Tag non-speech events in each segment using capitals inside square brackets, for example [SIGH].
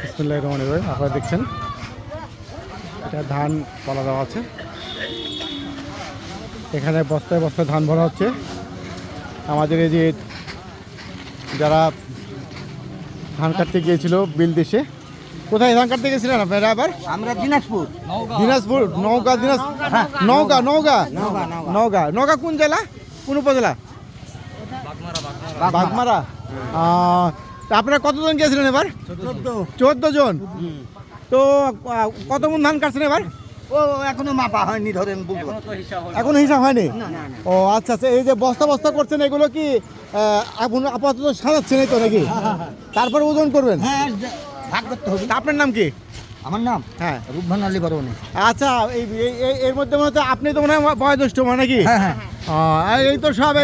বিসমুল্লাহ রহমান রহিম আপনারা দেখছেন। এটা ধান পলা দেওয়া আছে। এখানে বস্তায় বস্তায় ধান ভরা হচ্ছে। আমাদের এই যে যারা ধান কাটতে গিয়েছিল বিল দেশে কোথায় ধান কাটতে গেছিলেন আপনারা আবার? আমরা দিনাজপুর। দিনাজপুর নওগাঁ দিনাজ নওগাঁ নওগাঁ? নওগাঁ নওগাঁ। কোন জেলা? কোন উপজেলা? বাগমারা তা আপনারা কতজন গিয়েছিলেন এবার? চোদ্দ। জন। তো কত মন ধান কাটছেন এবার? ও এখনও মাপা হয়নি ধরেন এখনও হিসাব হয়নি। না না না। ও আচ্ছা আচ্ছা এই যে বস্তা বস্তা করছেন এগুলো কি এখন আপাতত সাজাচ্ছেন এই তো নাকি? [LAUGHS] তারপর ওজন করবেন? হ্যাঁ ভাগ করতে হবে। আপনার নাম কি? আমার নাম? হ্যাঁ। রূপভান আলী বরবনে। আচ্ছা এই এর মধ্যে মনে হচ্ছে আপনি তো মনে হয় বয়োজ্যেষ্ঠ মানে নাকি? হ্যাঁ হ্যাঁ। এই তো সব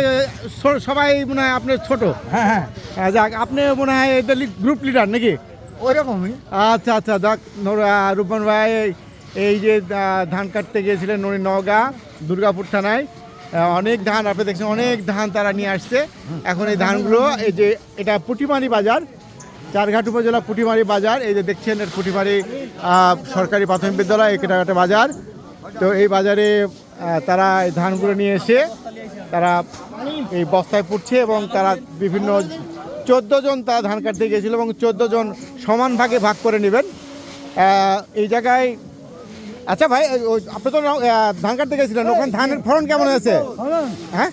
সবাই মনে হয় আপনার ছোট। হ্যাঁ হ্যাঁ। যাক আপনি মনে হয় গ্রুপ লিডার নাকি? ওই রকমই আচ্ছা আচ্ছা যাক রূপন ভাই এই- যে ধান কাটতে গিয়েছিলেন ননি নওগাঁ দুর্গাপুর থানায়। অনেক ধান আপনি দেখছেন অনেক ধান তারা নিয়ে আসছে। এখন এই ধানগুলো এই যে এটা পুটিমারি বাজার। চারঘাট উপজেলা পুটিমারি বাজার, এই যে দেখছেন এর পুটিমারি সরকারি প্রাথমিক বিদ্যালয় এটা একটা বাজার। তো এই বাজারে তারা এই ধানগুলো নিয়ে এসে তারা এই বস্তায় পুড়ছে এবং তারা বিভিন্ন চোদ্দ জন তারা ধান কাটতে গিয়েছিল এবং চোদ্দ জন সমান ভাগে ভাগ করে নেবেন। এই জায়গায় আচ্ছা ভাই আপনি তো ধান কাটতে গেছিলেন, ওখানে ধানের ফলন কেমন হয়েছে? হ্যাঁ?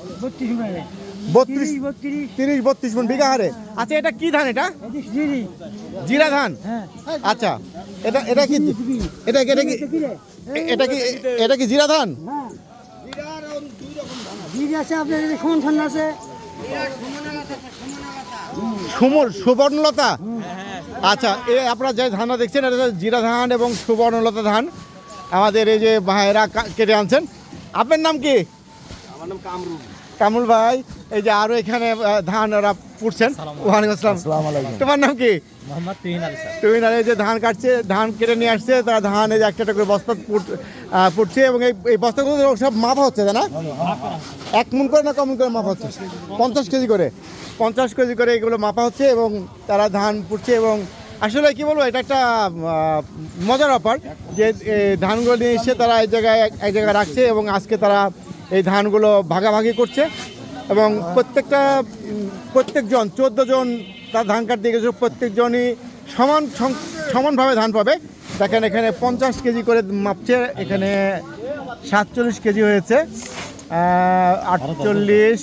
তিরিশ, বত্রিশ মন বিঘা হারে। আচ্ছা এটা কি ধান এটা? জিরা ধান? আচ্ছা এটা এটা কি এটা এটা কি এটা কি এটা কি জিরা ধান? সুবর্ণলতা? আচ্ছা এ আপনারা যে ধানটা দেখছেন, এটা জিরা ধান এবং সুবর্ণলতা ধান। আমাদের এই যে ভাইয়েরা কেটে আনছেন। আপনার নাম কি? কামরুল ভাই এই যে আরও এখানে ধান ওরা পুড়ছেন। ওয়ালাইকুম আসসালাম। তোমার নাম কি? তুমি না এই যে ধান কাটছে ধান কেটে নিয়ে আসছে তারা ধান এই যে একটা একটা করে বস্তা পুড়ছে এবং এই এই বস্তাগুলো সব মাপা হচ্ছে না? এক মন করে না কমন করে মাপা হচ্ছে? পঞ্চাশ কেজি করে। পঞ্চাশ কেজি করে এগুলো মাপা হচ্ছে এবং তারা ধান পুড়ছে এবং আসলে কি বলব এটা একটা মজার ব্যাপার যে ধানগুলো নিয়ে এসে তারা এক জায়গায় এক জায়গায় রাখছে এবং আজকে তারা এই ধানগুলো ভাগাভাগি করছে এবং প্রত্যেকটা প্রত্যেকজন চোদ্দ জন তার ধান কাটতে গেছে প্রত্যেকজনই সমান সমানভাবে ধান পাবে। দেখেন এখানে পঞ্চাশ কেজি করে মাপছে এখানে সাতচল্লিশ কেজি হয়েছে আটচল্লিশ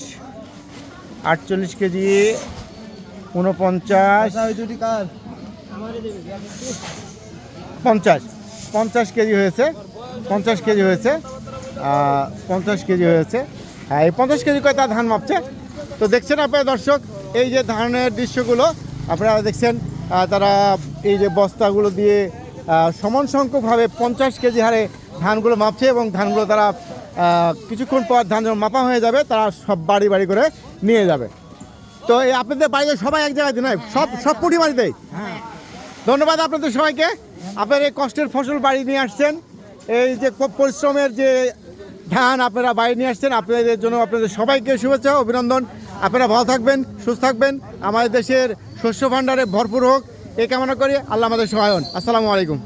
আটচল্লিশ কেজি উনপঞ্চাশ পঞ্চাশ পঞ্চাশ কেজি হয়েছে পঞ্চাশ কেজি হয়েছে। পঞ্চাশ কেজি হয়েছে। হ্যাঁ এই পঞ্চাশ কেজি করে তার ধান মাপছে? তো দেখছেন আপনারা দর্শক, এই যে ধানের দৃশ্যগুলো, আপনারা দেখছেন তারা এই যে বস্তাগুলো দিয়ে সমান সংখ্যকভাবে পঞ্চাশ কেজি হারে ধানগুলো মাপছে এবং ধানগুলো তারা কিছুক্ষণ পর ধান যখন মাপা হয়ে যাবে, তারা সব বাড়ি বাড়ি করে নিয়ে যাবে। তো এই আপনাদের বাড়িতে সবাই এক জায়গায় নয়, সব সব পুঁটি বাড়িতেই? ধন্যবাদ আপনাদের সবাইকে। আপনার এই কষ্টের ফসল বাড়ি নিয়ে আসছেন। এই যে পরিশ্রমের যে ধান আপনারা বাইরে নিয়ে আসছেন, আপনাদের জন্য আপনাদের সবাইকে শুভেচ্ছা, অভিনন্দন। আপনারা ভালো থাকবেন, সুস্থ থাকবেন। আমাদের দেশের শস্য ভাণ্ডারে ভরপুর হোক। এ কামনা করি, আল্লাহ আমাদের সহায়ন। আসসালামু আলাইকুম।